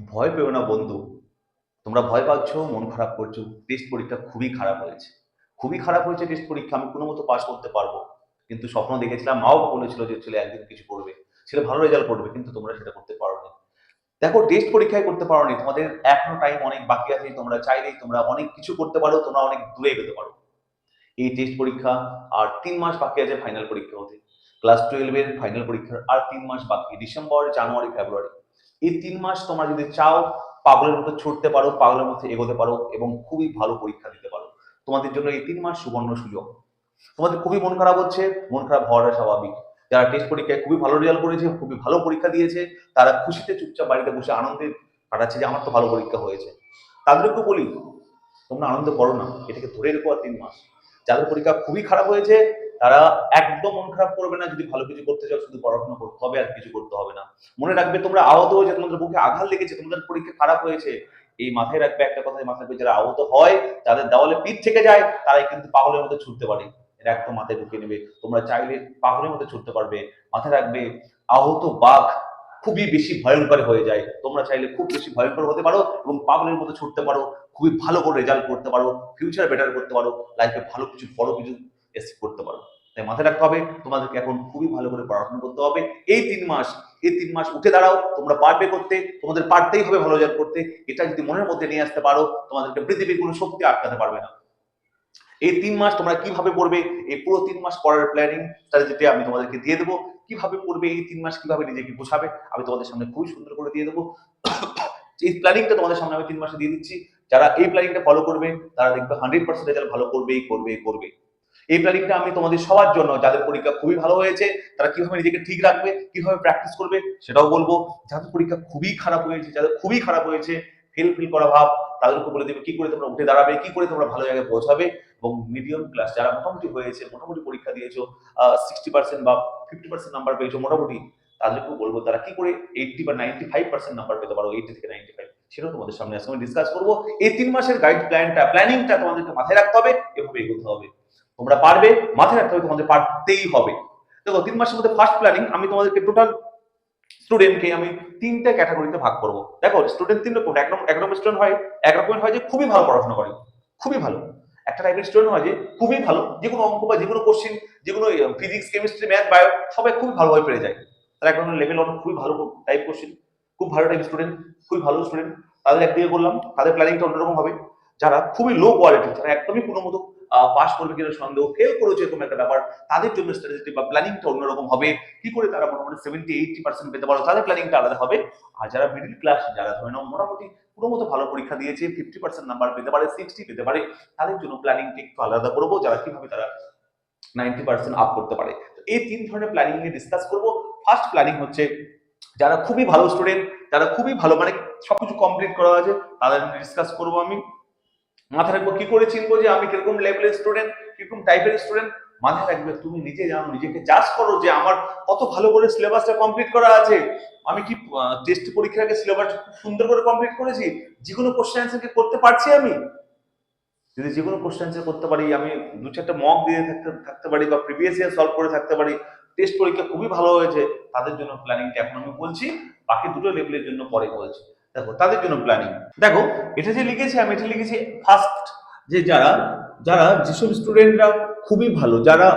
ভয় পেও না বন্ধু। তোমরা ভয় পাচ্ছ, মন খারাপ করছ টেস্ট পরীক্ষা খুবই খারাপ হয়েছে। খুবই খারাপ হয়েছে টেস্ট পরীক্ষা, আমি কোনো মতো পাস করতে পারব। কিন্তু স্বপ্ন দেখেছিলাম, মাও বলেছিল যে ছেলে একদিন কিছু করবে। ছেলে ভালো রেজাল্ট করবে, কিন্তু তোমরা সেটা করতে পারো পারোনি দেখো টেস্ট পরীক্ষায় করতে পারোনি তোমাদের এখনও টাইম অনেক বাকি আছে, তোমরা চাইলেই তোমরা অনেক কিছু করতে পারো, তোমরা অনেক দূরে এগোতে পারো। এই টেস্ট পরীক্ষা আর তিন মাস বাকি আছে ফাইনাল পরীক্ষা হতে। ক্লাস টুয়েলভের ফাইনাল পরীক্ষার আর তিন মাস বাকি ডিসেম্বর জানুয়ারি ফেব্রুয়ারি এই তিন মাস তোমরা যদি চাও, পাগলের মতো ছুটতে পারো, পাগলের মতো এগোতে পারো এবং খুবই ভালো পরীক্ষা দিতে পারো। তোমাদের জন্য এই তিন মাস সুবর্ণ সুযোগ। তোমাদের খুবই মন খারাপ হচ্ছে, মন খারাপ হওয়াটা স্বাভাবিক। যারা টেস্ট পরীক্ষায় খুবই ভালো রেজাল্ট করেছে, খুবই ভালো পরীক্ষা দিয়েছে, তারা খুশিতে চুপচাপ বাড়িতে বসে আনন্দে কাটাচ্ছে যে, আমার তো ভালো পরীক্ষা হয়েছে। তাদেরকেও বলি, তোমরা আনন্দ করো না, এটাকে ধরে রেখো আর তিন মাস। যাদের পরীক্ষা খুবই খারাপ হয়েছে, তারা একদম মন খারাপ করবে না, যদি ভালো কিছু করতে চাও শুধু পড়াশোনা করতে হবে আর কিছু করতে হবে না। মনে রাখবে তোমরা আহত হয়েছে, তোমাদের বুকে আঘাত লেগেছে, তোমাদের পরীক্ষা খারাপ হয়েছে, এই মাথায় রাখবে একটা কথা মাথায় রাখবে যারা আহত হয়, যাদের দেওয়ালে পিঠ থেকে যায়, তারাই কিন্তু পাগলের মতো ছুটতে পারে। এটা একদম মাথায় ঢুকে নেবে। তোমরা চাইলে পাগলের মতো ছুটতে পারবে। মাথায় রাখবে, আহত বাঘ খুবই বেশি ভয়ঙ্কর হয়ে যায়। তোমরা চাইলে খুব বেশি ভয়ঙ্কর হতে পারো এবং পাগলের মতো ছুটতে পারো, খুবই ভালো করে রেজাল্ট করতে পারো ফিউচার বেটার করতে পারো লাইফে ভালো কিছু, বড় কিছু এসিভ করতে পারো। তাই মাথায় রাখতে হবে, তোমাদেরকে এখন খুবই ভালো করে পড়াশোনা করতে হবে। এই তিন মাস, এই তিন মাস উঠে দাঁড়াও, তোমরা পারবে করতে, তোমাদের পারতেই হবে ভালো রেজাল্ট করতে। এটা যদি মনের মধ্যে নিয়ে আসতে পারো, তোমাদেরকে পৃথিবীর কোনো শক্তি আটকাতে পারবে না। এই তিন মাস তোমরা কীভাবে পড়বে, এই পুরো তিন মাস পড়ার প্ল্যানিং স্ট্র্যাটেজিটি আমি তোমাদেরকে দিয়ে দেবো। কীভাবে করবে, এই তিন মাস কীভাবে নিজেকে গোছাবে, আমি তোমাদের সামনে খুবই সুন্দর করে দিয়ে দেবো। এই প্ল্যানিংটা তোমাদের সামনে আমি তিন মাসে দিয়ে দিচ্ছি। যারা এই প্ল্যানিংটা ফলো করবে, তারা দেখবে হান্ড্রেড পার্সেন্ট রেজাল্ট ভালো করবেই করবে করবে এই প্ল্যানিংটা আমি তোমাদের সবার জন্য, যাদের পরীক্ষা খুবই ভালো হয়েছে, তারা কীভাবে নিজেকে ঠিক রাখবে, কীভাবে প্র্যাকটিস করবে, সেটাও বলব। যাদের পরীক্ষা খুবই খারাপ হয়েছে, যাদের খুবই খারাপ হয়েছে ফেল ফিল করা ভাব, তাদেরকে বলে দেবে কি করে তোমরা উঠে দাঁড়াবে, কি করে তোমরা ভালো জায়গায় পৌঁছাবে এবং মিডিয়াম ক্লাস যারা মোটামুটি হয়েছে, মোটামুটি পরীক্ষা দিয়েছ সিক্সটি পার্সেন্ট বা ফিফটি পার্সেন্ট নাম্বার পেয়েছ মোটামুটি, তাদেরকেও বলব তারা কি করে এইটটি বা নাইনটি ফাইভ পার্সেন্ট নাম্বার পেতে পারো এইটি থেকে নাইনটি ফাইভ সেটাও তোমাদের সামনে আমি ডিসকাস করব। এই তিন মাসের গাইড প্ল্যানটা প্ল্যানিংটা তোমাদেরকে মাথায় রাখতে হবে, এভাবে এগোতে হবে। তোমরা পারবে, মাথায় রাখতে হবে তোমাদের পারতেই হবে। দেখো, তিন মাসের মধ্যে ফার্স্ট প্ল্যানিং আমি তোমাদেরকে টোটাল স্টুডেন্টকে আমি তিনটা ক্যাটাগরিতে ভাগ করব। দেখো স্টুডেন্ট তিন রকম একদম একদম স্টুডেন্ট হয় একরকমের হয় যে খুবই ভালো পড়াশোনা করে, খুবই ভালো। একটা টাইপের স্টুডেন্ট হয় যে খুবই ভালো, যে কোনো অঙ্ক বা যে কোনো কোশ্চিন যে কোনো ফিজিক্স কেমিস্ট্রি ম্যাথ বায়ো সবাই খুবই ভালোভাবে পেরে যায়। তারা এক ধরনের লেভেল ওয়ান খুবই ভালো টাইপ কোশ্চিন খুব ভালো টাইপ স্টুডেন্ট খুবই ভালো স্টুডেন্ট তাদের একদিকে বললাম তাদের প্ল্যানিংটা অন্যরকম হবে। যারা খুবই লো কোয়ালিটি যারা একদমই কোনো মতো পাস করবে কিনা সন্দেহ ফেল করেছে এরকম একটা ব্যাপার, তাদের জন্য স্ট্র্যাটেজি বা প্ল্যানিংটা অন্যরকম হবে। কি করে তারা মোটামুটি সেভেন্টি এইটি পার্সেন্ট পেতে পারো তাদের প্ল্যানিংটা আলাদা হবে। আর যারা মিডিল ক্লাস যারা ধরে নাও মোটামুটি কোনো মতো ভালো পরীক্ষা দিয়েছে ফিফটি পার্সেন্ট নাম্বার পেতে পারে সিক্সটি পেতে পারে, তাদের জন্য প্ল্যানিংটা একটু আলাদা করব, যারা কীভাবে তারা নাইনটি পার্সেন্ট আপ করতে পারে। এই তিন ধরনের প্ল্যানিং নিয়ে ডিসকাস করব। ফার্স্ট প্ল্যানিং হচ্ছে, যারা খুবই ভালো স্টুডেন্ট যারা খুবই ভালো মানে সবকিছু কমপ্লিট করা আছে, তাদের ডিসকাস করব আমি। মাথায় রাখব, কি করে চিনবো যে আমি কীরকম লেভেলের স্টুডেন্ট কীরকম টাইপের স্টুডেন্ট মাথায় রাখবে, তুমি নিজে জানো, নিজেকে জাজ করো যে আমার কত ভালো করে সিলেবাসটা কমপ্লিট করা আছে। আমি কি টেস্ট পরীক্ষার আগে সিলেবাস সুন্দর করে কমপ্লিট করেছি? যে কোনো কোশ্চেন অ্যান্সার করতে পারছি আমি? যদি যে কোনো কোশ্চেন অ্যান্সার করতে পারি, আমি দু চারটা মক দিয়ে থাকতে থাকতে পারি বা প্রিভিয়াস ইয়ার সলভ করে থাকতে পারি। টেস্ট পরীক্ষা খুবই ভালো হয়েছে, তাদের জন্য প্ল্যানিংটা এখন আমি বলছি, বাকি দুটো লেভেলের জন্য পরে বলছি। দেখো, তাদের জন্য প্ল্যানিং দেখো, এটা যে লিখেছি, আমি এটা লিখেছি ফার্স্ট যে যারা যারা যেসব স্টুডেন্টরা খুবই ভালো, যারা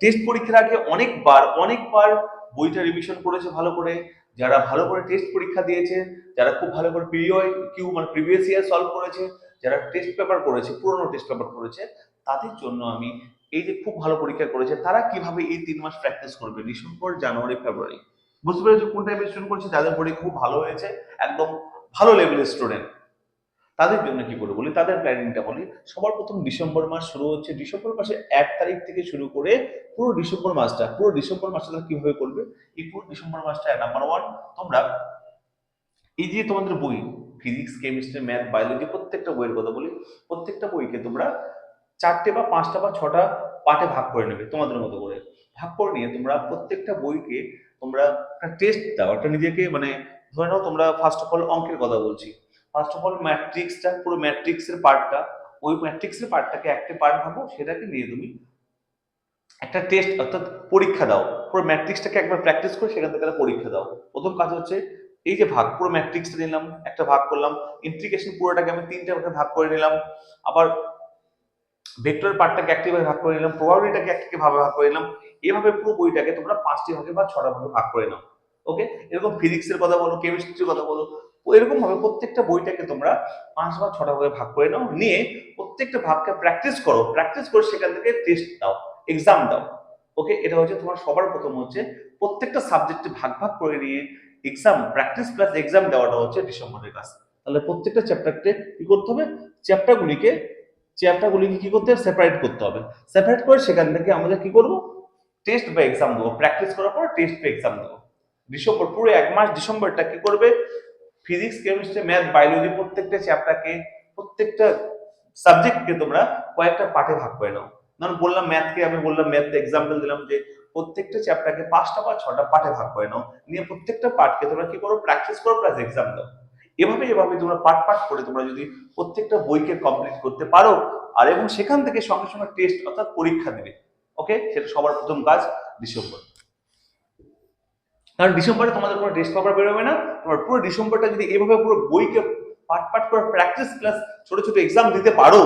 টেস্ট পরীক্ষার আগে অনেকবার অনেকবার বইটা রিভিশন করেছে ভালো করে, যারা ভালো করে টেস্ট পরীক্ষা দিয়েছে, যারা খুব ভালো করে পিরিয়ড কিউ মানে প্রিভিয়াস ইয়ার সলভ করেছে, যারা টেস্ট পেপার করেছে, পুরনো টেস্ট পেপার করেছে, তাদের জন্য আমি এই যে খুব ভালো পরীক্ষা করেছে, তারা কীভাবে এই তিন মাস প্র্যাকটিস করবে? ডিসেম্বর, জানুয়ারি, ফেব্রুয়ারি। বুঝতে পেরেছ কোন টাইপের স্টুডেন্ট করেছে? যাদের পরীক্ষা খুব ভালো হয়েছে, একদম ভালো লেভেলের স্টুডেন্ট তাদের জন্য কি করে বলি তাদের প্ল্যানিংটা বলি। সবার প্রথম ডিসেম্বর মাস শুরু হচ্ছে। ডিসেম্বর মাসে এক তারিখ থেকে শুরু করে পুরো ডিসেম্বর মাসটা, পুরো ডিসেম্বর মাসটা তারা কীভাবে করবে? এই পুরো ডিসেম্বর মাসটা নাম্বার ওয়ান তোমরা এই যে তোমাদের বই ফিজিক্স কেমিস্ট্রি ম্যাথ বায়োলজি প্রত্যেকটা বইয়ের কথা বলি, প্রত্যেকটা বইকে তোমরা চারটে বা পাঁচটা বা ছটা পার্টে ভাগ করে নেবে, তোমাদের মতো করে। ভাগ করে নিয়ে তোমরা প্রত্যেকটা বইকে তোমরা একটা টেস্ট দাও, একটা নিজেকে মানে ধরে নাও তোমরা ফার্স্ট অফ অল অঙ্কের কথা বলছি। ফার্স্ট অফ অল ম্যাট্রিক্সটা পুরো ম্যাট্রিক্সের পার্টটা ওই ম্যাট্রিক্সের পার্টটাকে একটা পার্ট ভাবো, সেটাকে নিয়ে তুমি একটা টেস্ট অর্থাৎ পরীক্ষা দাও। পুরো ম্যাট্রিক্সটাকে একবার প্র্যাকটিস করে সেখান থেকে পরীক্ষা দাও। প্রথম কাজ হচ্ছে এই যে ভাগ, পুরো ম্যাট্রিক্সটা নিলাম, একটা ভাগ করলাম ইন্টিগ্রেশন পুরোটাকে আমি তিনটে ভাগে ভাগ করে নিলাম। আবার ভেক্টর পার্টটাকে একটি ভাগে করে নিলাম প্রবাবিলিটাকে একটি ভাগে ভাগ করে নিলাম। এভাবে পুরো বইটাকে তোমরা পাঁচটি ভাগে বা ছটা ভাগে ভাগ করে নাও। ওকে এরকম ফিজিক্সের কথা বলো কেমিস্ট্রির কথা বলো এরকম ভাবে প্রত্যেকটা বইটাকে তোমরা পাঁচ বা ছটা ভাগে ভাগ করে নাও, নিয়ে প্রত্যেকটা ভাগকে প্র্যাকটিস করো। প্র্যাকটিস করে সেখান থেকে টেস্ট দাও এক্সাম দাও। ওকে এটা হচ্ছে তোমার সবার প্রথম হচ্ছে প্রত্যেকটা সাবজেক্টে ভাগ ভাগ করে নিয়ে এক্সাম প্র্যাকটিস প্লাস এক্সাম দেওয়াটা হচ্ছে ডিসেম্বরের কাজ তাহলে প্রত্যেকটা চ্যাপ্টারকে কি করতে হবে? চ্যাপ্টারগুলিকে চ্যাপ্টারগুলিকে কি করতে হবে? সেপারেট করতে হবে। সেপারেট করে সেখান থেকে আমাদের কি করব? টেস্ট বা এক্সাম দেবো। প্র্যাকটিস করার পর টেস্ট বা এক্সাম দেবো। ডিসেম্বর, পুরো এক মাস ডিসেম্বরটা কি করবে? ফিজিক্স কেমিস্ট্রি ম্যাথ বায়োলজি প্রত্যেকটা চ্যাপ্টারকে প্রত্যেকটা সাবজেক্টকে তোমরা কয়েকটা পার্টে ভাগ করে নাও। ধরুন বললাম ম্যাথকে আমি বললাম ম্যাথ এক্সাম্পল দিলাম যে প্রত্যেকটা চ্যাপ্টারকে পাঁচটা বা ছটা পার্টে ভাগ করে নাও। নিয়ে প্রত্যেকটা পার্টকে তোমরা কি করো? প্র্যাকটিস করো প্লাস এক্সাম দাও। এভাবে এভাবে তোমরা পার্ট পার্ট করে তোমরা যদি প্রত্যেকটা বইকে কমপ্লিট করতে পারো, আর এবং সেখান থেকে সঙ্গে সঙ্গে টেস্ট অর্থাৎ পরীক্ষা দেবে। ওকে সেটা সবার প্রথম কাজ ডিসেম্বর। কারণ ডিসেম্বরে তোমাদের কোনো টেস্ট পেপার বেরোবে না, তোমার পুরো ডিসেম্বরটা যদি এভাবে পুরো বইকে পার্ট পার্ট করে প্র্যাকটিস ক্লাস ছোট ছোট এক্সাম দিতে পারো,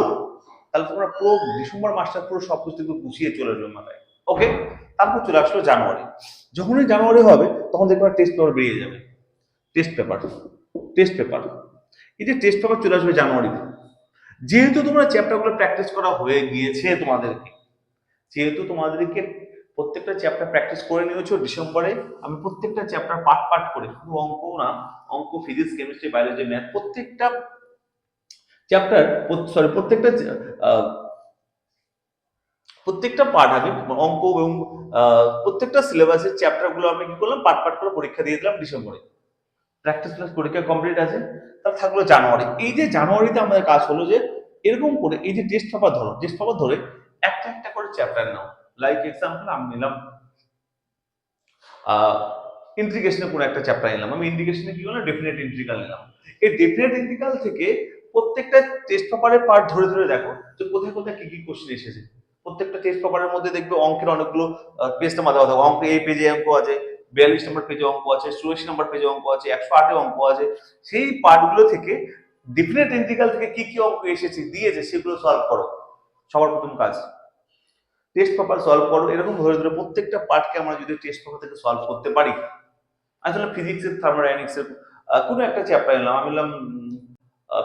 তাহলে তোমরা পুরো ডিসেম্বর মাসটা পুরো সব কিছু গুছিয়ে চলে আসবে মাথায়। ওকে তারপর চলে আসলো জানুয়ারি। যখনই জানুয়ারি হবে, তখন দেখবে টেস্ট পেপার বেরিয়ে যাবে। টেস্ট পেপার টেস্ট পেপার এই যে টেস্ট পেপার চলে আসবে জানুয়ারিতে। যেহেতু তোমরা চ্যাপ্টারগুলো প্র্যাকটিস করা হয়ে গিয়েছে তোমাদেরকে, যেহেতু তোমাদেরকে প্রত্যেকটা চ্যাপ্টার প্র্যাকটিস করে নিয়েছো ডিসেম্বরে, আমি প্রত্যেকটা চ্যাপ্টার পার্ট পার্ট করে, শুধু অঙ্ক না, অঙ্ক ফিজিক্স কেমিস্ট্রি বায়োলজি ম্যাথ প্রত্যেকটা চ্যাপ্টার সরি প্রত্যেকটা প্রত্যেকটা পার্ট আমি অঙ্ক এবং প্রত্যেকটা সিলেবাসের চ্যাপ্টারগুলো আমি কি করলাম পার্ট পার্ট করে পরীক্ষা দিয়ে দিলাম ডিসেম্বরে। প্র্যাকটিস প্লাস পরীক্ষা কমপ্লিট আছে তার থাকল জানুয়ারি। এই যে জানুয়ারিতে আমাদের কাজ হলো যে, এরকম করে এই যে টেস্ট পেপার ধরো টেস্ট পেপার ধরে একটা একটা করে চ্যাপ্টার নাও। লাইক এক্সাম্পল আমি নিলাম। ইন্টিগ্রেশনে কোনো একটা চ্যাপ্টার নিলাম। আমি ইন্টিগ্রেশনে কি করলাম? ডেফিনেট ইন্টিগ্রাল নিলাম। এই ডেফিনেট ইন্টিগ্রাল থেকে প্রত্যেকটা টেস্ট পেপারের পার্ট ধরে ধরে দেখো যে কোথায় কোথায় কি কি কোশ্চেন এসেছে। প্রত্যেকটা টেস্ট পেপারের মধ্যে দেখবে অঙ্কের অনেকগুলো পেজটা মাথা কথা অঙ্ক এই পেজে অঙ্ক আছে, বিয়াল্লিশ নম্বর পেজে অঙ্ক আছে চুরাশি নম্বর পেজে অঙ্ক আছে, একশো আটে অঙ্ক আছে। সেই পার্টগুলো থেকে ডেফিনেট ইন্টিগ্রাল থেকে কি কি অঙ্ক এসেছে, দিয়েছে, সেগুলো সলভ করো। সবার প্রথম কাজ। টেস্ট পেপার সলভ করো, এরকম ধরে ধরে প্রত্যেকটা পার্টকে আমরা যদি টেস্ট পেপার থেকে সলভ করতে পারি। আসলে ফিজিক্সের থার্মোডাইনামিক্সের কোনো একটা চ্যাপ্টার নিলাম। আমি নিলাম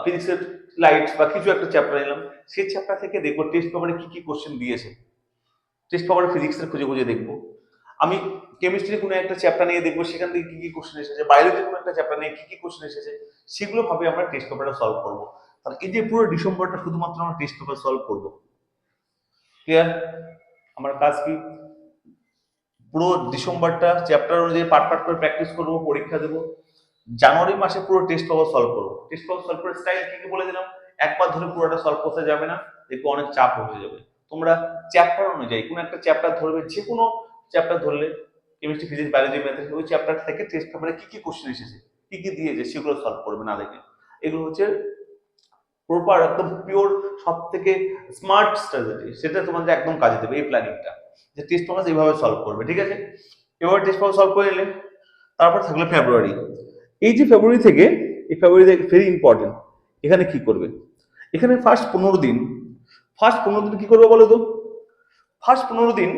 ফিজিক্সের লাইটস বা কিছু একটা চ্যাপ্টার নিলাম। সেই চ্যাপ্টার থেকে দেখব টেস্ট পেপারে কি কি কোশ্চেন দিয়েছে। টেস্ট পেপারে ফিজিক্সের খুঁজে খুঁজে দেখব। আমি কেমিস্ট্রি কোনো একটা চ্যাপ্টার নিয়ে দেখব, সেখান থেকে কি কি কোশ্চেন এসেছে। বায়োলজি কোনো একটা চ্যাপ্টার নিয়ে কি কি কোশ্চেন এসেছে। সেগুলো ভাবে আমরা টেস্ট পেপারটা সলভ করব। তাহলে এই যে পুরো ডিসেম্বরটা শুধুমাত্র আমরা টেস্ট পেপার সলভ করব। ক্লিয়ার আমার কাজ কি? পুরো ডিসেম্বরটা চ্যাপ্টার অনুযায়ী পার্ট পার্ট করে প্র্যাকটিস করব, পরীক্ষা দেবো। জানুয়ারি মাসে পুরো টেস্ট পেপার সলভ করব। টেস্ট পেপার সলভ করে স্টাইল কি কি বলে দিলাম? একবার ধরে পুরোটা সলভ করতে যাবে না, দেখব অনেক চাপ হয়ে যাবে। তোমরা চ্যাপ্টার অনুযায়ী কোনো একটা চ্যাপ্টার ধরবে, যে কোনো চ্যাপ্টার ধরলে কেমিস্ট্রি ফিজিক্স বায়োলজি ম্যাথ ওই চ্যাপ্টার থেকে টেস্ট পেপারে কি কি কোশ্চেন এসেছে, কি কি দিয়েছে, সেগুলো সলভ করবে না দেখে। এগুলো হচ্ছে প্রপার, একদম পিওর সব থেকে স্মার্ট স্ট্র্যাটেজি সেটা তোমাদের একদম কাজে দেবে এই প্ল্যানিংটা যে টেস্ট পেপার এইভাবে সলভ করবে, ঠিক আছে? এবার টেস্ট পেপার সলভ করে নিলে, তারপর থাকল ফেব্রুয়ারি এই যে ফেব্রুয়ারি থেকে, এই ফেব্রুয়ারি থেকে ভেরি ইম্পর্টেন্ট এখানে কি করবে? এখানে ফার্স্ট পনেরো দিন ফার্স্ট পনেরো দিন কি করবে বলো তো? ফার্স্ট পনেরো দিন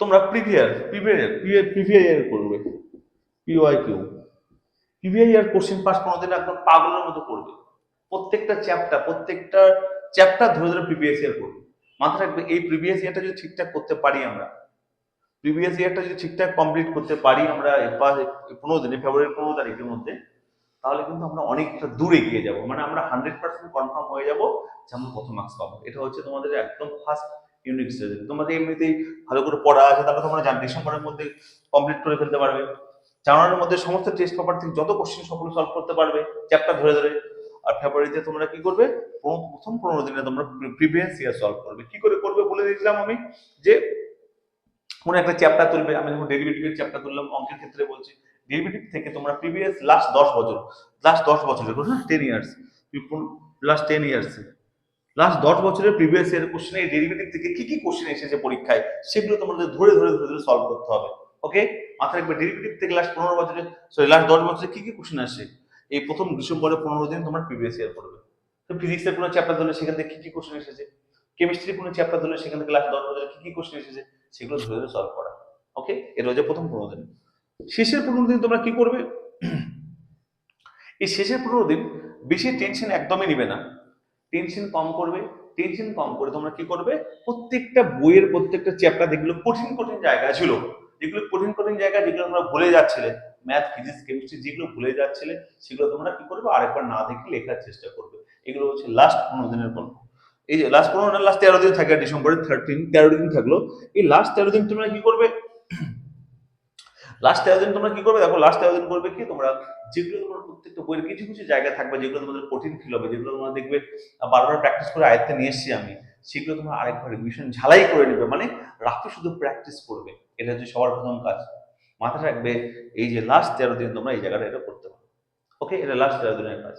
তোমরা প্রিভিয়ার প্রিভিয়ার প্রিভিয়ার করবে। P Y Q previous year question pass পনেরো দিন একদম পাগলের মতো করবে। প্রত্যেকটা চ্যাপ্টার প্রত্যেকটা চ্যাপ্টার ধরে ধরে প্রিভিয়াস ইয়ার করবে। মাথায় রাখবে, এই প্রিভিয়াস ইয়ারটা যদি ঠিকঠাক করতে পারি আমরা প্রিভিয়াস ইয়ারটা যদি ঠিকঠাক কমপ্লিট করতে পারি আমরা পনেরো দিনে ফেব্রুয়ারি পনেরো তারিখের মধ্যে, তাহলে কিন্তু আমরা অনেকটা দূর এগিয়ে যাব। মানে আমরা হান্ড্রেড পার্সেন্ট কনফার্ম হয়ে যাব যে আমরা কত মার্কস পাবো। এটা হচ্ছে তোমাদের একদম ফার্স্ট ইউনিট তোমাদের এমনিতেই ভালো করে পড়া আছে, তাহলে তোমরা জান, ডিসেম্বরের মধ্যে কমপ্লিট করে ফেলতে পারবে। জানুয়ারির মধ্যে সমস্ত টেস্ট পেপার থেকে যত কোশ্চেন সকলে সলভ করতে পারবে চ্যাপ্টার ধরে ধরে। আর ফেব্রুয়ারিতে তোমরা কি করবে? প্রথম পনেরো দিনে তোমরা প্রিভিয়াস ইয়ার সলভ করবে। কি করে করবে বলে দিয়েছিলাম আমি? যে কোনো একটা চ্যাপ্টার তুলবে, আমি যখন ডেরিভেটিভের চ্যাপ্টার তুললাম, অঙ্কের ক্ষেত্রে বলছি। ডেরিভেটিভ থেকে তোমরা প্রিভিয়াস লাস্ট দশ বছর লাস্ট দশ বছরের হ্যাঁ ten years last ten years last দশ বছরের প্রিভিয়াস ইয়ার কোশ্চেন এই ডেরিভেটিভ থেকে কি কি কোশ্চেন এসেছে পরীক্ষায়, সেগুলো তোমাদের ধরে ধরে ধরে ধরে সলভ করতে হবে। ওকে মাথায় রাখবে ডেরিভেটিভ থেকে লাস্ট পনেরো বছরে। সরি লাস্ট দশ বছরে কি কি কোশ্চেন আসে? এই প্রথম ডিসেম্বরের পনেরো দিন তোমার প্রিভিয়াস ইয়ার পড়বে। তো ফিজিক্সের কোনো চ্যাপ্টার ধরলে সেখান থেকে কি কি কোশ্চেন এসেছে? কেমিস্ট্রির কোনো চ্যাপ্টার ধরলে সেখান থেকে লাস্ট দশ বছরে কি কি কোশ্চেন এসেছে? সেগুলো ধরে ধরে সলভ করা। ওকে এটা হচ্ছে প্রথম পনেরো দিন। শেষের পনেরো দিন তোমরা কি করবে? এই শেষের পনেরো দিন বেশি টেনশন একদমই নিবে না। টেনশন কম করবে। টেনশন কম করে তোমরা কি করবে? প্রত্যেকটা বইয়ের প্রত্যেকটা চ্যাপ্টার যেগুলো কঠিন কঠিন জায়গা ছিল। যেগুলো কঠিন কঠিন জায়গা, যেগুলো তোমরা ভুলে যাচ্ছিলে ম্যাথ ফিজিক্স কেমিস্ট্রি যেগুলো ভুলে যাচ্ছিলে, সেগুলো তোমরা কি করবে? আরেকবার না দেখে লেখার চেষ্টা করবে। এগুলো হচ্ছে লাস্ট পনেরো দিনের গল্প। এই যে লাস্ট পনেরো লাস্ট তেরো দিন থাকে ডিসেম্বরের থার্টিন তেরো দিন থাকল। এই লাস্ট তেরো দিন তোমরা কি করবে? লাস্ট তেরো দিন তোমরা কি করবে? দেখো লাস্ট তেরো দিন করবে কি? তোমরা যেগুলো তোমার প্রত্যেকটা বইয়ের কিছু কিছু জায়গা থাকবে, যেগুলো তোমাদের কঠিন ফিল হবে, যেগুলো তোমরা দেখবে, বারবার প্র্যাকটিস করে আয়ত্তে নিয়ে এসেছি আমি। সেগুলো তোমরা আরেকবার রিভিশন ঝালাই করে নেবে মানে রাতে শুধু প্র্যাকটিস করবে। এটা হচ্ছে সবার প্রথম কাজ। মাথায় রাখবে, এই যে লাস্ট তেরো দিন তোমরা এই জায়গাটা এটা করতে পারো। ওকে এটা লাস্ট তেরো দিনের কাজ।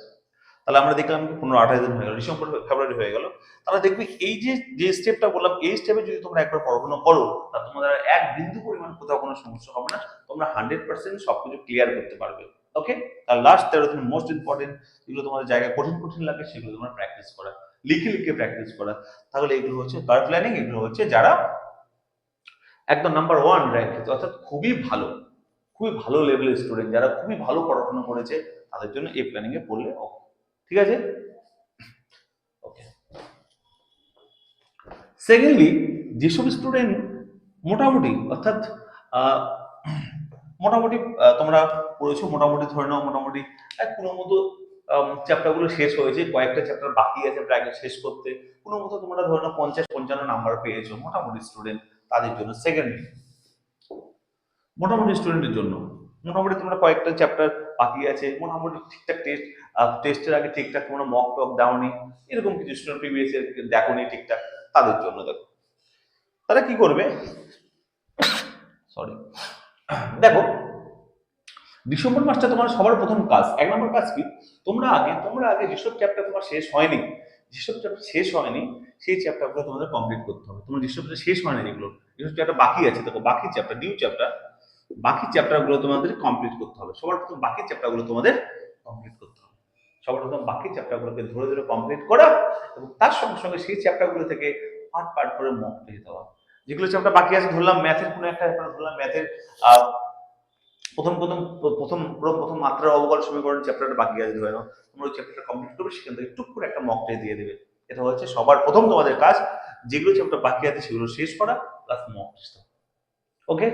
তাহলে আমরা দেখলাম পনেরো আঠাশ দিন হয়ে গেল, ডিসেম্বর, ফেব্রুয়ারি হয়ে গেল। তাহলে দেখবে এই যে যে স্টেপটা বললাম, এই স্টেপে যদি তোমরা একবার পড়াশোনা করো তা তোমাদের এক বিন্দু পরিমাণ কোথাও কোনো সমস্যা হবে না। তোমরা হান্ড্রেড পার্সেন্ট সবকিছু ক্লিয়ার করতে পারবে। ওকে তার লাস্ট তেরো দিন মোস্ট ইম্পর্টেন্ট যেগুলো তোমাদের জায়গায় কঠিন কঠিন লাগে, সেগুলো তোমরা প্র্যাকটিস করা। লিখে লিখে প্র্যাকটিস করা। তাহলে এগুলো হচ্ছে কার প্ল্যানিং এগুলো হচ্ছে যারা একদম নাম্বার ওয়ান র্যাঙ্ক অর্থাৎ খুবই ভালো খুবই ভালো লেভেলের স্টুডেন্ট যারা খুবই ভালো পড়াশোনা করেছে, তাদের জন্য এই প্ল্যানিং এ পড়লে ঠিক আছে? ওকে সেকেন্ডলি যেসব স্টুডেন্ট মোটামুটি, অর্থাৎ মোটামুটি তোমরা পড়েছো, মোটামুটি ধরে নাও, মোটামুটি কোনো মতো চ্যাপ্টারগুলো শেষ হয়েছে, কয়েকটা চ্যাপ্টার বাকি আছে প্রায় শেষ করতে। কোনো মতো তোমরা ধরে পঞ্চাশ, পঞ্চান্ন নাম্বার পেয়েছ মোটামুটি স্টুডেন্ট তাদের জন্য সেকেন্ড মোটামুটি স্টুডেন্টের জন্য। মোটামুটি তোমরা কয়েকটা চ্যাপ্টার বাকি আছে, মোটামুটি ঠিকঠাক টেস্ট টেস্টের আগে ঠিকঠাক তোমরা মক টক দাওনি, এরকম কিছু স্টুডেন্ট প্রিভিয়াস দেখো নি ঠিকঠাক, তাদের জন্য দেখো। তারা কি করবে? সরি দেখো ডিসেম্বর মাসটা তোমার সবার প্রথম কাজ। এক নম্বর কাজ কি? তোমরা আগে তোমরা আগে যেসব চ্যাপ্টার তোমার শেষ হয়নি, যেসব চ্যাপ্টার শেষ হয়নি, সেই চ্যাপ্টারগুলো তোমাদের কমপ্লিট করতে হবে। তোমার যেসব শেষ হয়নি যেগুলো, যেসব চ্যাপ্টার বাকি আছে, দেখো, বাকি চ্যাপ্টার নিউ চ্যাপ্টার বাকি চ্যাপ্টারগুলো তোমাদের কমপ্লিট করতে হবে। সবার প্রথম বাকি চ্যাপ্টারগুলো তোমাদের কমপ্লিট করতে হবে। সবার প্রথম বাকি চ্যাপ্টারগুলোকে ধরে ধরে কমপ্লিট করা এবং তার সঙ্গে সঙ্গে সেই চ্যাপ্টারগুলো থেকে পার্ট পার্ট করে মক দিয়ে দেওয়া যেগুলো চ্যাপ্টার বাকি আছে, ধরলাম ম্যাথের কোনো একটা, ধরলাম ম্যাথের প্রথম প্রথম প্রথম প্রথম মাত্রার অবকল সমীকরণ চ্যাপ্টারটা বাকি আছে, ধরে নাও। তোমরা ওই চ্যাপ্টারটা কমপ্লিট করবে, সেখান থেকে টুক করে একটা মক টেস্ট দিয়ে দেবে। এটা হচ্ছে সবার প্রথম তোমাদের কাজ, যেগুলো চ্যাপ্টার বাকি আছে সেগুলো শেষ করা plus mock test okay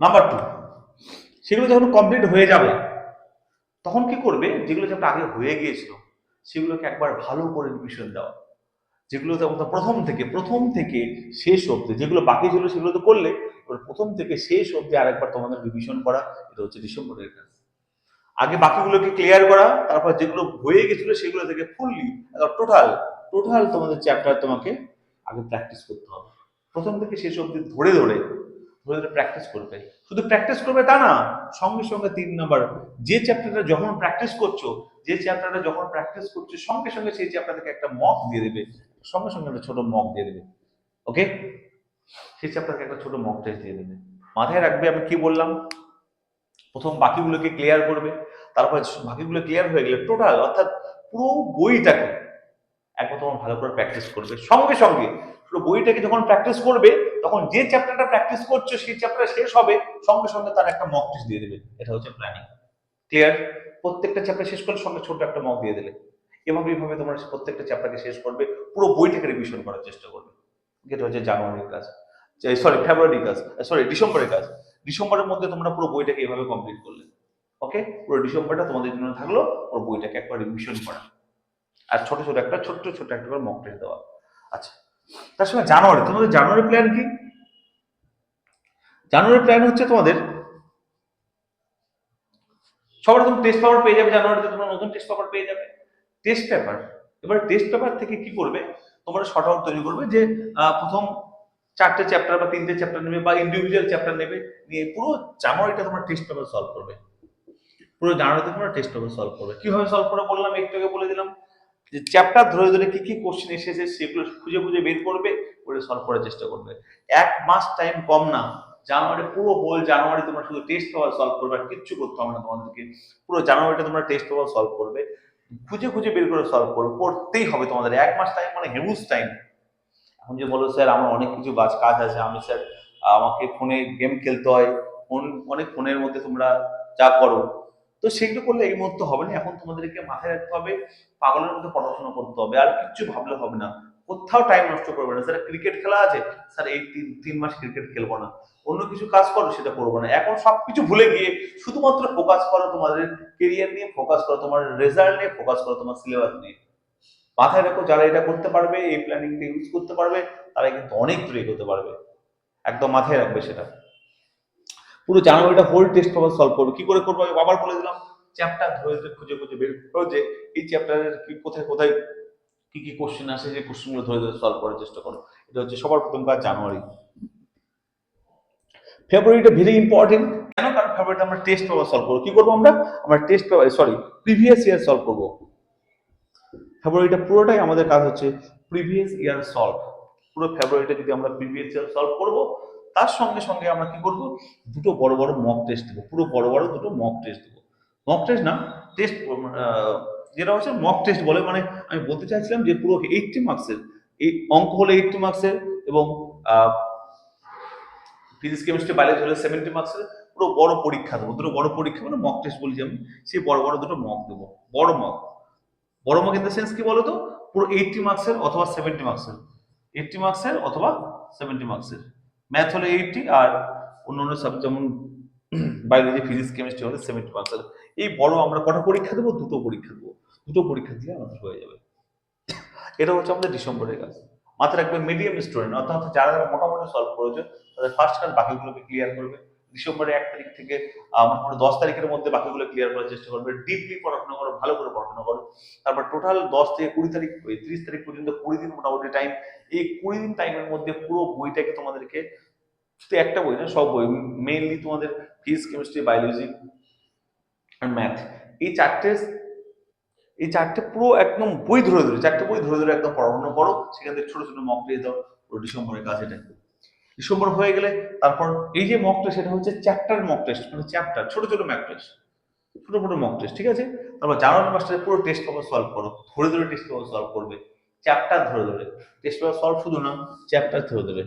number two সেগুলো যখন কমপ্লিট হয়ে যাবে, তখন কি করবে? যেগুলো চ্যাপ্টার আগে হয়ে গিয়েছিল, সেগুলোকে একবার ভালো করে রিভিশন দেওয়া। যেগুলো তেমন প্রথম থেকে প্রথম থেকে শেষ অবধি, যেগুলো বাকি ছিল সেগুলো তো করলে প্রথম থেকে শেষ অবধি আরেকবার তোমাদের রিভিশন করা, এটা হচ্ছে ডিসেম্বরের কাজ। আগে বাকিগুলোকে ক্লিয়ার করা, তারপর যেগুলো হয়ে গেছিল সেগুলো থেকে ফুললি টোটাল টোটাল তোমাদের চ্যাপ্টার তোমাকে আগে প্র্যাকটিস করতে হবে। প্রথম থেকে শেষ অবধি ধরে ধরে ধরে ধরে প্র্যাকটিস করবে শুধু প্র্যাকটিস করবে তা না, সঙ্গে সঙ্গে তিন নম্বর যে চ্যাপ্টারটা যখন প্র্যাকটিস করছ, যে চ্যাপ্টারটা যখন প্র্যাকটিস করছ, সঙ্গে সঙ্গে সেই চ্যাপ্টার থেকে একটা মক দিয়ে দেবে। সঙ্গে সঙ্গে একটা ছোট মগ দিয়ে দেবে। ওকে সেই চ্যাপ্টারকে একটা ছোট মক টেস্ট দিয়ে দেবে। মাথায় রাখবে, আমি কি বললাম? প্রথম বাকিগুলোকে ক্লিয়ার করবে। তারপর বাকিগুলো ক্লিয়ার হয়ে গেলে টোটাল অর্থাৎ পুরো বইটাকে একবার তোমার ভালো করে প্র্যাকটিস করবে। সঙ্গে সঙ্গে পুরো বইটাকে যখন প্র্যাকটিস করবে, তখন যে চ্যাপ্টারটা প্র্যাকটিস করছ, সেই চ্যাপ্টার শেষ হবে। সঙ্গে সঙ্গে তার একটা মক টেস্ট দিয়ে দেবে। এটা হচ্ছে প্ল্যানিং ক্লিয়ার প্রত্যেকটা চ্যাপ্টার শেষ করলে সঙ্গে ছোট একটা মক দিয়ে দিলে। এভাবে এভাবে তোমরা প্রত্যেকটা চ্যাপ্টারকে শেষ করবে। পুরো বইটাকে রিভিশন করার চেষ্টা করবে। যেটা হচ্ছে জানুয়ারির কাজ। সরি ফেব্রুয়ারির কাজ সরি ডিসেম্বরের কাজ। ডিসেম্বরের মধ্যে তোমরা পুরো বইটাকে এভাবে কমপ্লিট করলে। ওকে পুরো ডিসেম্বরটা তোমাদের জন্য থাকল, পুরো বইটাকে একবার রিভিশন করা। আর ছোট ছোট একটা, ছোট্ট ছোট একটা করে মক টেস্ট দেওয়া। আচ্ছা তার সঙ্গে জানুয়ারি, তোমাদের জানুয়ারি প্ল্যান কি? জানুয়ারি প্ল্যান হচ্ছে তোমাদের, সবার প্রথম টেস্ট পেপার পেয়ে যাবে জানুয়ারিতে, তোমরা নতুন টেস্ট পেপার পেয়ে যাবে। টেস্ট পেপার এবার টেস্ট পেপার থেকে কি করবে? তোমরা শর্ট আউট তৈরি করবে যে প্রথম চারটে চ্যাপ্টার বা তিনটে চ্যাপ্টার নেবে বা ইন্ডিভিজুয়াল চ্যাপ্টার নেবে, নিয়ে পুরো জানুয়ারিটা তোমরা টেস্ট পেপার সলভ করবে। পুরো জানুয়ারিতে তোমরা টেস্ট পেপার সলভ করবে। কীভাবে সলভ করে বললাম একটু আগে বলে দিলাম যে চ্যাপ্টার ধরে ধরে কি কি কোশ্চেন এসেছে সেগুলো খুঁজে খুঁজে বের করবে, করে সলভ করার চেষ্টা করবে। এক মাস টাইম কম না। জানুয়ারি, পুরো হোল জানুয়ারি তোমরা শুধু টেস্ট পেপার সলভ করবে আর কিচ্ছু করতে হবে না তোমাদেরকে। পুরো জানুয়ারিটা তোমরা টেস্ট পেপার সলভ করবে। খুঁজে খুঁজে বের করে সলভ করো, করতেই হবে তোমাদের। এক মাস টাইম মানে হিউজ টাইম এখন যে বলো স্যার, আমার অনেক কিছু কাজ কাজ আছে। আমি, স্যার, আমাকে ফোনে গেম খেলতে হয়। ফোন, অনেক ফোনের মধ্যে তোমরা যা করো। তো সেগুলো করলে এই মুহূর্তে হবে না। এখন তোমাদেরকে মাথায় রাখতে হবে, পাগলের মধ্যে পড়াশোনা করতে হবে। আর কিচ্ছু ভাবলে হবে না। কোথাও টাইম নষ্ট করবে না। স্যার ক্রিকেট খেলা আছে? স্যার, এই তিন তিন মাস ক্রিকেট খেলব না। অন্য কিছু কাজ করো, সেটা করব না। এখন সবকিছু ভুলে গিয়ে শুধুমাত্র ফোকাস করো তোমাদের কেরিয়ার নিয়ে ফোকাস করো তোমার রেজাল্ট নিয়ে ফোকাস করো তোমার সিলেবাস নিয়ে। মাথায় রাখো, যারা এটা করতে পারবে, এই প্ল্যানিংটা ইউজ করতে পারবে তারা কিন্তু অনেক দূরে এগোতে পারবে। একদম মাথায় রাখবে সেটা। পুরো জানুয়ারিটা হোল টেস্ট পেপার সলভ করবে। কি করে করব? আমি আবার বলে দিলাম। চ্যাপ্টার ধরে ধরে খুঁজে খুঁজে বের করো যে, এই চ্যাপ্টারের কি, কোথায় কোথায় কি কি কোশ্চেন আসে যে কোশ্চেনগুলো ধরে ধরে সলভ করার চেষ্টা করো। এটা হচ্ছে সবার প্রথম কাজ জানুয়ারি। ফেব্রুয়ারিটা ভেরি ইম্পর্টেন্ট কেন? কারণ ফেব্রুয়ারিতে আমরা টেস্ট পেপার সলভ করব। কি করব আমরা? আমরা test paper sorry previous year solve করব। ফেব্রুয়ারিটা পুরোটাই আমাদের কাজ হচ্ছে প্রিভিয়াস ইয়ার সলভ পুরো ফেব্রুয়ারিটা যদি আমরা প্রিভিয়াস ইয়ার সলভ করব, তার সঙ্গে সঙ্গে আমরা কি করব? দুটো বড় বড় মক টেস্ট দেবো। পুরো বড় বড় দুটো মক টেস্ট দেবো। মক টেস্ট না টেস্ট যেটা হচ্ছে মক টেস্ট বলে মানে আমি বলতে চাইছিলাম যে পুরো এইটটি মার্কসের এই অঙ্ক হলো এইটটি মার্কসের এবং ফিজিক্স কেমিস্ট্রি বায়োলজি হলে সেভেন্টি মার্কসের পুরো বড় পরীক্ষা দেবো। দুটো বড় পরীক্ষা মানে মক টেস্ট বলি আমি সেই বড় বড় দুটো মক দেবো। বড় মক বড় মক ইন দ্য সেন্স কি বলতো? পুরো এইটটি মার্কসের অথবা সেভেন্টি মার্কসের এইটটি মার্কসের অথবা সেভেন্টি মার্কসের ম্যাথ হলে এইটটি আর অন্য অন্য সাবজেক্ট যেমন বায়োলজি ফিজিক্স কেমিস্ট্রি হলে সেভেন্টি মার্কসের এই বড় আমরা কটা পরীক্ষা দেবো? দুটো পরীক্ষা দেবো। দুটো পরীক্ষা দিলে আমাদের হয়ে যাবে। এটা হচ্ছে আমাদের ডিসেম্বরের কাজ। মাত্র একবার মিডিয়াম স্টুডেন্ট অর্থাৎ যারা যারা মোটামুটি সলভ করেছে, তাদের ফার্স্ট কাজ বাকিগুলোকে ক্লিয়ার করবে। ডিসেম্বরের এক তারিখ থেকে মোটামুটি দশ তারিখের মধ্যে বাকিগুলো ক্লিয়ার করার চেষ্টা করবে। ডিপলি পড়াশোনা করো, ভালো করে পড়াশোনা করো। তারপর টোটাল দশ থেকে কুড়ি তারিখ, ওই ত্রিশ তারিখ পর্যন্ত কুড়ি দিন মোটামুটি টাইম এই কুড়ি দিন টাইমের মধ্যে পুরো বইটাকে তোমাদেরকে, শুধু একটা বই না, সব বই মেইনলি তোমাদের ফিজিক্স কেমিস্ট্রি বায়োলজি আর ম্যাথ এই চারটে এই চারটে পুরো একদম বই ধরে ধরে, চারটে বই ধরে ধরে একদম পড়াশোনা করো সেখান থেকে ছোট ছোট মক দিয়ে দাও, পুরো ডিসেম্বরের কাজ এটা। ডিসেম্বর হয়ে গেলে তারপর এই যে মক টেস্ট সেটা হচ্ছে চ্যাপ্টার মক টেস্ট মানে চ্যাপ্টার ছোট ছোট মক টেস্ট ছোট ছোট মক টেস্ট ঠিক আছে? তারপর জানুয়ারি মাসটাতে পুরো টেস্ট পেপার সলভ করো। ধরে ধরে টেস্ট পেপার সলভ করবে। চ্যাপ্টার ধরে ধরে। টেস্ট পেপার সলভ শুধু না চ্যাপ্টার ধরে ধরে।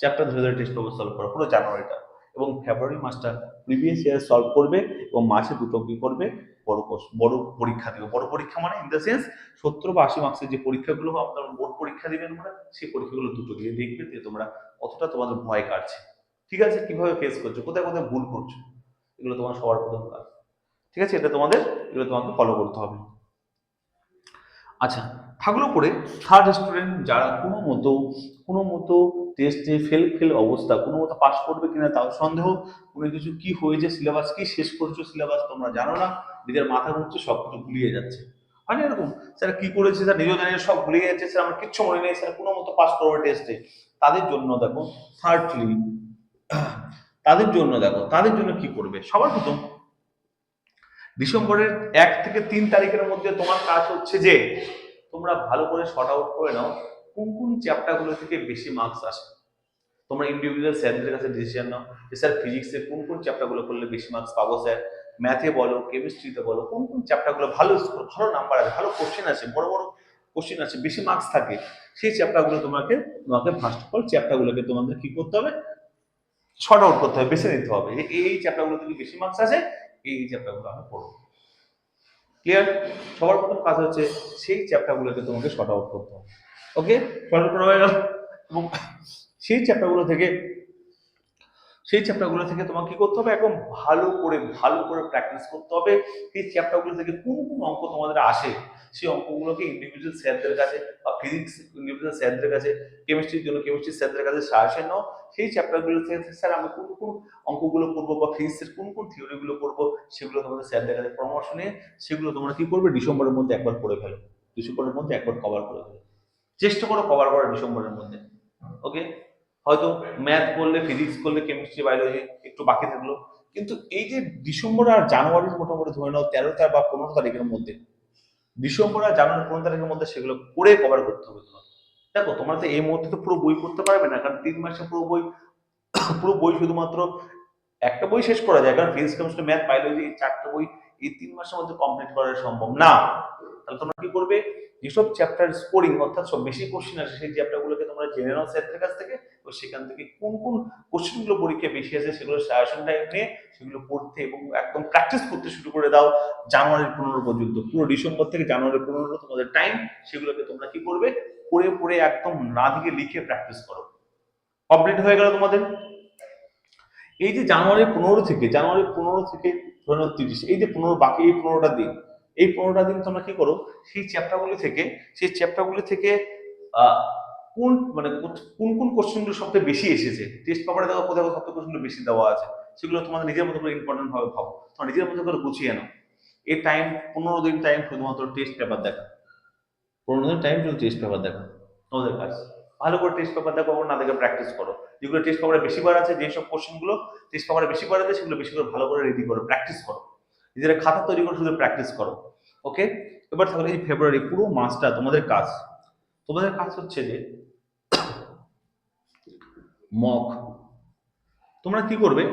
চ্যাপ্টার ধরে ধরে টেস্ট পেপার সলভ করো, পুরো জানুয়ারিটা। এবং ফেব্রুয়ারি মাসটা প্রিভিয়াস ইয়ার সলভ করবে এবং মাসে দুটো কি করবে? বড় বড় পরীক্ষা দেবে। বড় পরীক্ষা মানে ইন দ্য সেন্স সত্তর বা আশি মার্কসের যে পরীক্ষাগুলো আপনার বোর্ড পরীক্ষা দিবেন মানে সেই পরীক্ষাগুলো দুটো দিয়ে দেখবে যে তোমরা কতটা তোমাদের ভয় কাটছে। ঠিক আছে? কীভাবে ফেস করছ? কোথায় কোথায় ভুল করছ? এগুলো তোমার সবার প্রথম কাজ ঠিক আছে? এটা তোমাদের, এগুলো তোমাকে ফলো করতে হবে। আচ্ছা থাকল করে থার্ড স্টুডেন্ট যারা কোনো মতো কোনো মতো টেস্টে ফেল ফেল অবস্থা, কোনো মতো পাস করবে কিনা তাও সন্দেহ। কোনো কিছু কি হয়েছে সিলেবাস কি, শেষ করছ সিলেবাস তোমরা জানো না। নিজের মাথা ঘুরছে, সব কিছু গুলিয়ে যাচ্ছে। হয় না এরকম, স্যার কি করেছে, স্যার নিজেও জানি সব ভুলিয়ে যাচ্ছে, স্যার আমার কিচ্ছু মনে নেই, স্যার কোনো মতো পাস করবে টেস্টে তাদের জন্য দেখো থার্ডলি তাদের জন্য দেখো, তাদের জন্য কি করবে? সবার প্রথম, ডিসেম্বরের এক থেকে তিন তারিখের মধ্যে তোমার কাজ হচ্ছে যে তোমরা ভালো করে শর্ট আউট করে নাও কোন কোন চ্যাপ্টারগুলো থেকে বেশি মার্কস আসে। তোমরা ইন্ডিভিজুয়াল স্যারদের কাছে ডিসিশন নাও যে স্যার ফিজিক্সে কোন কোন চ্যাপ্টারগুলো করলে বেশি মার্কস পাবো স্যার? ম্যাথে বলো কেমিস্ট্রিতে বলো, কোন কোন চ্যাপ্টারগুলো ভালো স্কোর ভালো নাম্বার আছে, ভালো কোশ্চেন আছে, বড় বড় কোশ্চেন আছে, বেশি মার্কস থাকে, সেই চ্যাপ্টারগুলো তোমাকে তোমাকে ফার্স্ট অফ অল চ্যাপ্টারগুলোকে তোমাদের কি করতে হবে? শর্ট আউট করতে হবে, বেছে নিতে হবে যে এই চ্যাপ্টারগুলো থেকে বেশি মার্কস আছে এই চ্যাপ্টারগুলো আমি পড়ব। ক্লিয়ার সবার প্রথম কাজ হচ্ছে সেই চ্যাপ্টারগুলোকে তোমাকে শর্ট আউট করতে হবে। ওকে শর্ট আউট করা হয়ে গেল। এবং সেই চ্যাপ্টারগুলো থেকে সেই চ্যাপ্টারগুলো থেকে তোমাকে কি করতে হবে? একদম ভালো করে ভালো করে প্র্যাকটিস করতে হবে। সেই চ্যাপ্টারগুলো থেকে কোন কোন অঙ্ক তোমাদের আসে, সেই অঙ্কগুলোকে ইন্ডিভিজুয়াল স্যারদের কাছে বা ফিজিক্স ইন্ডিভিজুয়াল স্যারদের কাছে কেমিস্ট্রির জন্য কেমিস্ট্রি স্যারদের কাছে সাজেশন নাও। সেই চ্যাপ্টারগুলো থেকে স্যার আমি কোন কোন অঙ্কগুলো করব বা ফিজিক্সের কোন কোন থিওরিগুলো করব, সেগুলো তোমাদের স্যারদের কাছে পরামর্শ নিয়ে, সেগুলো তোমরা কি করবে? ডিসেম্বরের মধ্যে একবার করে ফেলো। ডিসেম্বরের মধ্যে একবার কভার করে ফেলো। চেষ্টা করো কভার করার ডিসেম্বরের মধ্যে। ওকে হয়তো ম্যাথ করলে ফিজিক্স করলে কেমিস্ট্রি বায়োলজি একটু বাকি থাকল। কিন্তু এই যে ডিসেম্বর আর জানুয়ারির মোটামুটি ধরে নাও তেরো তারিখ বা পনেরো তারিখের মধ্যে, ডিসেম্বর আর জানুয়ারি পনেরো তারিখের মধ্যে সেগুলো করে কভার করতে হবে তোমার। দেখো, তোমরা তো এই মুহূর্তে তো পুরো বই পড়তে পারবে না, কারণ তিন মাসে পুরো বই পুরো বই শুধুমাত্র একটা বই শেষ করা যায়, কারণ ফিজিক্স কেমিস্ট্রি ম্যাথ বায়োলজি চারটা বই এই তিন মাসের মধ্যে কমপ্লিট করা সম্ভব না। তাহলে তোমরা কি করবে? যেসব চ্যাপ্টার স্কোরিং অর্থাৎ সব বেশি কোশ্চেন আসে, সেই চ্যাপ্টারগুলোকে তোমরা জেনে নাও স্যারদের কাছ থেকে। তো সেখান থেকে কোন কোন কোশ্চেনগুলো পরীক্ষায় বেশি আছে সেগুলো সাজেশন টাইম নিয়ে সেগুলো পড়তে এবং একদম প্র্যাকটিস করতে শুরু করে দাও জানুয়ারির পনেরো পর্যন্ত। পুরো ডিসেম্বর থেকে জানুয়ারি পনেরো তোমাদের টাইম সেগুলোকে তোমরা কি করবে? পড়ে পড়ে একদম না দিকে লিখে প্র্যাকটিস করো। কমপ্লিট হয়ে গেল তোমাদের। এই যে জানুয়ারি পনেরো থেকে জানুয়ারি পনেরো থেকে ধরে তিরিশ, এই যে পনেরো, বাকি এই পনেরোটা দিন, এই পনেরোটা দিন তোমরা কি করো? সেই চ্যাপ্টারগুলি থেকে, সেই চ্যাপ্টারগুলি থেকে কোন মানে কোন কোন কোশ্চেনগুলো সবথেকে বেশি এসেছে? টেস্ট পেপারে দেখো কোথাও সবথেকে কোশ্চেনগুলো বেশি দেওয়া আছে। সেগুলো তোমাদের নিজের মতো করে ইম্পর্টেন্ট ভাবে ভাবো। তোমার নিজের মতো করে গুছিয়ে নাও। এই টাইম পনেরো দিন টাইম শুধুমাত্র টেস্ট পেপার দেখা। পনেরো দিন টাইম শুধু টেস্ট পেপার দেখা। তোমাদের কাজ। ভালো করে টেস্ট পেপার দেখো না দেখে প্র্যাকটিস করো। যেগুলো টেস্ট পেপারে বেশি বার আছে, যেসব কোশ্চেনগুলো টেস্ট পেপারে বেশি বার আছে, সেগুলো বেশি করে ভালো করে রেডি করো প্র্যাকটিস করো। নিজেরা খাতা তৈরি করে শুধু প্র্যাকটিস করো। ওকে এবার তাহলে এই ফেব্রুয়ারি পুরো মাসটা তোমাদের কাজ। তোমাদের কাজ হচ্ছে যে মক তোমরা কি করবে?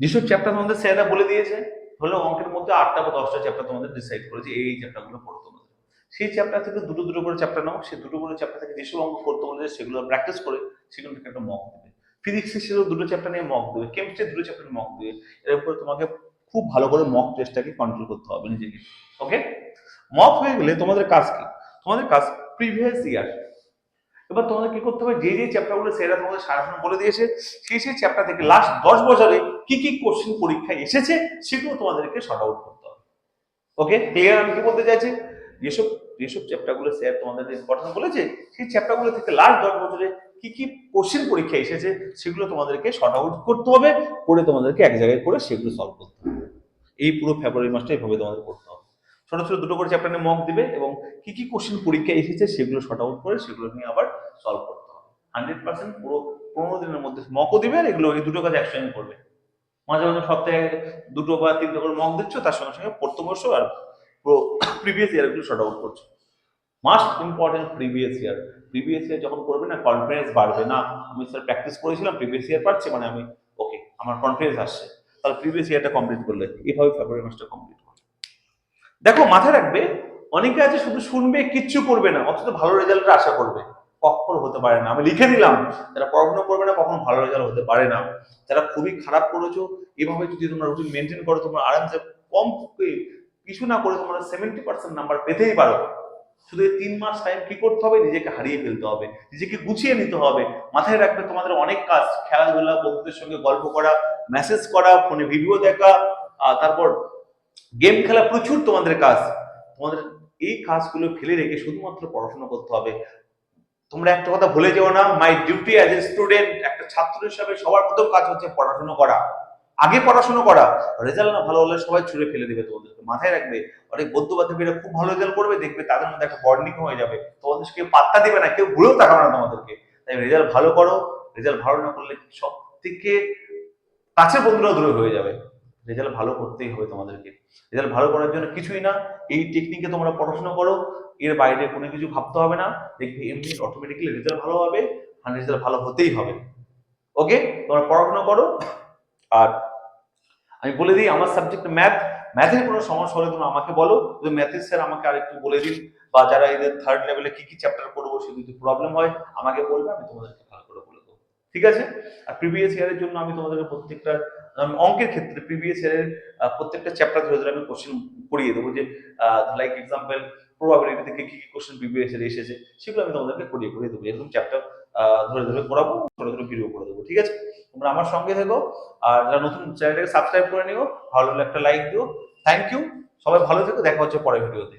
যেসব চ্যাপ্টার তোমাদের স্যাররা বলে দিয়েছে হলো অঙ্কের মধ্যে আটটা বা দশটা চ্যাপ্টার তোমাদের ডিসাইড করেছে, এই চ্যাপ্টারগুলো পড়ো সেই চ্যাপ্টার থেকে দুটো দুটো করে চ্যাপ্টার নাও। সেই দুটো করে চ্যাপ্টার থেকে যেসব অঙ্ক করতে বলেছে সেগুলো প্র্যাকটিস করে সেগুলো থেকে একটা মক দেবে। ফিজিক্সের সেগুলো দুটো চ্যাপ্টার নিয়ে মক দেবে। কেমিস্ট্রির দুটো চ্যাপ্টার মক দেবে। এর উপরে তোমাকে খুব ভালো করে মক টেস্টটাকে কন্ট্রোল করতে হবে নিজেকে। ওকে মক হয়ে গেলে তোমাদের কাজ কি? তোমাদের কাজ প্রিভিয়াস ইয়ার এবার তোমাদের কি করতে হবে? যে যে চ্যাপ্টারগুলো সেরা তোমাদের সারাশন বলে দিয়েছে, সেই সেই চ্যাপ্টার থেকে লাস্ট দশ বছরে কি কি কোশ্চেন পরীক্ষায় এসেছে সেগুলো তোমাদেরকে শর্ট আউট করতে হবে। ওকে ক্লিয়ার আমি কি বলতে চাইছি? যেসব যেসব চ্যাপ্টারগুলো স্যার তোমাদের ইম্পর্টেন্ট বলেছে, সেই চ্যাপ্টারগুলো থেকে লাস্ট দশ বছরে কি কি কোশ্চেন পরীক্ষা এসেছে, সেগুলো তোমাদেরকে শর্ট আউট করতে হবে, করে তোমাদেরকে এক জায়গায় করে সেগুলো সলভ করতে হবে। এই পুরো ফেব্রুয়ারি মাসটা এইভাবে তোমাদের করতে হবে। ছোট ছোট দুটো করে চ্যাপ্টার নিয়ে মক দিবে এবং কি কি কোশ্চেন পরীক্ষা এসেছে সেগুলো শর্ট আউট করে সেগুলো নিয়ে আবার সলভ করতে হবে। হান্ড্রেড পার্সেন্ট পুরো পনেরো দিনের মধ্যে মকও দিবে আর এগুলো এই দুটো কাজ একসঙ্গে করবে। মাঝে মাঝে সপ্তাহে দুটো বা তিনটে করে মক দিচ্ছ, তার সঙ্গে সঙ্গে পড়তে বসো আর প্রিভিয়াস ইয়ারগুলো শর্ট আউট করছ। Must important previous year previous year যখন করবে না কনফিডেন্স বাড়বে না। আমি স্যার প্র্যাকটিস করেছিলাম প্রিভিয়াস ইয়ার পাচ্ছি মানে আমি ওকে আমার কনফিডেন্স আসছে। তাহলে প্রিভিয়াস ইয়ারটা কমপ্লিট করলে এইভাবে ফেব্রুয়ারি মাসটা কমপ্লিট করবে। দেখো, মাথায় রাখবে, অনেকে আছে শুধু শুনবে, কিচ্ছু করবে না, অথচ ভালো রেজাল্টের আশা করবে। কখনো হতে পারে না। আমি লিখে দিলাম যারা পড়াশোনা করবে না, কখনো ভালো রেজাল্ট হতে পারে না। যারা খুবই খারাপ করেছ, এভাবে যদি তোমরা রুটিন মেনটেন করো, তোমরা আরামসে কম কিছু না করে তোমরা সেভেন্টি পার্সেন্ট নাম্বার পেতেই পারো। শুধু এই তিন মাস টাইম কি করতে হবে? নিজেকে হারিয়ে ফেলতে হবে। নিজেকে গুছিয়ে নিতে হবে। মাথায় রাখবে তোমাদের অনেক কাজ। খেলাধুলা, বন্ধুদের সঙ্গে গল্প করা মেসেজ করা ফোনে ভিডিও দেখা তারপর গেম খেলা প্রচুর তোমাদের কাজ। তোমাদের এই কাজগুলো ফেলে রেখে শুধুমাত্র পড়াশোনা করতে হবে। তোমরা একটা কথা ভুলে যেও না my duty as a student একটা ছাত্র হিসাবে সবার প্রথম কাজ হচ্ছে পড়াশোনা করা। আগে পড়াশোনা করা রেজাল্ট না ভালো হলে সবাই ছুড়ে ফেলে দেবে তোমাদেরকে, মাথায় রাখবে। অনেক বন্ধু বান্ধবীরা খুব ভালো রেজাল্ট করবে, দেখবে তাদের মধ্যে একটা বন্ডিং হয়ে যাবে। তোমাদের কেউ পাত্তা দেবে না, কেউ ভুলেও তাকাবে না তোমাদেরকে। তাই রেজাল্ট ভালো করো রেজাল্ট ভালো না করলে সব থেকে কাছের বন্ধুরা দূরে হয়ে যাবে। রেজাল্ট ভালো করতেই হবে তোমাদেরকে। রেজাল্ট ভালো করার জন্য কিছুই না, এই টেকনিকে তোমরা পড়াশোনা করো, এর বাইরে কোনো কিছু ভাবতে হবে না। দেখবে এমনি অটোমেটিক্যালি রেজাল্ট ভালো হবে, আর রেজাল্ট ভালো হতেই হবে। ওকে তোমরা পড়াশোনা করো, আর আমি বলে দিই, আমার সাবজেক্ট ম্যাথ ম্যাথের কোনো সমস্যা হলে তোমরা আমাকে বলো, যদি ম্যাথের স্যার আমাকে আরেকটু বলে দিন, বা যারা এদের থার্ড লেভেলে কি কি চ্যাপ্টার করব সে যদি প্রবলেম হয়, আমাকে বলবে, আমি তোমাদেরকে ভালো করে বলে দেবো। ঠিক আছে? আর প্রিভিয়াস ইয়ারের জন্য আমি তোমাদেরকে প্রত্যেকটা অঙ্কের ক্ষেত্রে প্রিভিয়াস ইয়ারের প্রত্যেকটা চ্যাপ্টার ধরে ধরে আমি কোশ্চেন করিয়ে দেবো যে লাইক এক্সাম্পল প্রবাবিলিটি থেকে কি কি কোশ্চেন প্রিভিয়াস ইয়ারে এসেছে, সেগুলো আমি তোমাদেরকে করিয়ে করিয়ে দেবো। এরকম চ্যাপ্টার ধরে ধরে করাবো, ধরে ধরে ভিডিও করে দেবো, ঠিক আছে? তোমরা আমার সঙ্গে থেকো, আর যারা নতুন চ্যানেলটাকে সাবস্ক্রাইব করে নিও, ভালো একটা লাইক দিও। থ্যাংক ইউ সবাই ভালো থেকো, দেখা হচ্ছে পরের ভিডিওতে